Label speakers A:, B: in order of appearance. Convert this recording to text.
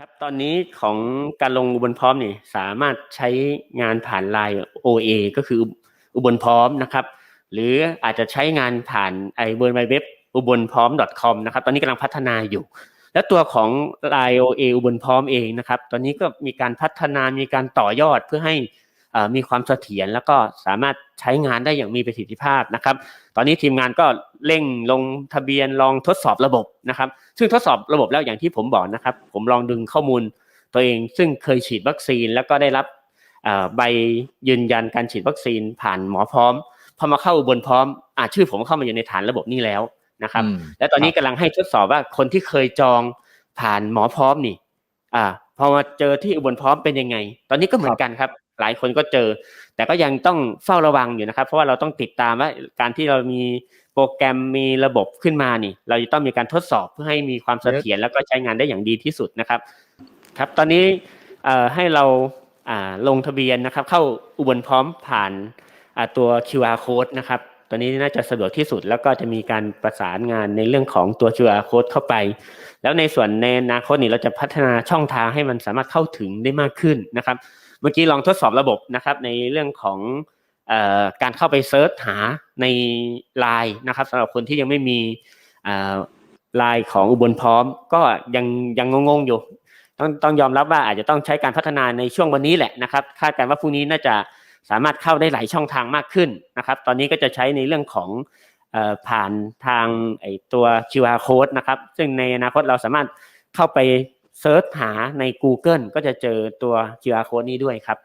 A: ครับตอนนี้ของการลงอุบลพร้อมนี่สามารถใช้งานผ่านไลน์ OA ก็คืออุบลพร้อมนะครับ หรืออาจจะใช้งานผ่านไอเวิร์ไเว็บอุบลพร้อม .com นะครับ ตอนนี้กำลังพัฒนาอยู่ และตัวของ Line OA อุบลพร้อมเองนะครับ ตอนนี้ก็มีการพัฒนามีการต่อยอดเพื่อให้ มีความเสถียรแล้วก็สามารถใช้งานได้อย่างมีประสิทธิภาพนะครับ ตอนนี้ทีมงานก็เร่งลงทะเบียนลองทดสอบระบบนะครับ ซึ่งทดสอบระบบแล้วอย่างที่ผมบอกนะครับ ผมลองดึงข้อมูลตัวเอง ซึ่งเคยฉีดวัคซีนแล้วก็ได้รับอ่าใบยืนยันการฉีดวัคซีนผ่านหมอพร้อมพอมาเข้าอุบลพร้อมอ่าชื่อผมเข้ามาอยู่ในฐานระบบนี้แล้วนะครับ
B: อืม
A: และตอนนี้กำลังให้ทดสอบว่าคนที่เคยจองผ่านหมอพร้อมนี่ อ่าพอมาเจอที่อุบลพร้อมเป็นยังไง ตอนนี้ก็เหมือนกันครับ หลายคนก็เจอ แต่ก็ยังต้องเฝ้าระวังอยู่นะครับ เพราะว่าเราต้องติดตามว่าการที่เรามีโปรแกรมมีระบบขึ้นมานี่ เราจะต้องมีการทดสอบเพื่อให้มีความเสถียรแล้วก็ใช้งานได้อย่างดีที่สุดนะครับ ครับ ตอนนี้ให้เราลงทะเบียนนะครับ เข้าอุบลพร้อมผ่านตัว QR code นะครับ ตอนนี้น่าจะสะดวกที่สุด แล้วก็จะมีการประสานงานในเรื่องของตัว QR code เข้าไป แล้วในส่วนในอนาคตนี่เราจะพัฒนาช่องทางให้มันสามารถเข้าถึงได้มากขึ้นนะครับ เมื่อกี้ลองทดสอบระบบนะครับในเรื่องของออการเข้าไปเซิร์ชหาในไลน์นะครับสำหรับคนที่ยังไม่มีไลน์ของอุบลพร้อมก็ยังยังงงๆอยู่ ต้องต้องยอมรับว่าอาจจะต้องใช้การพัฒนาในช่วงวันนี้แหละนะครับ คาดการณ์ว่าพรุ่งนี้น่าจะ สามารถเข้าได้หลายช่องทางมากขึ้นนะครับ ตอนนี้ก็จะใช้ในเรื่องของผ่านทางไอตัว QR code นะครับ ซึ่งในอนาคตเราสามารถเข้าไปเซิร์ชหาใน Google ก็จะเจอตัว QR code นี้ด้วยครับ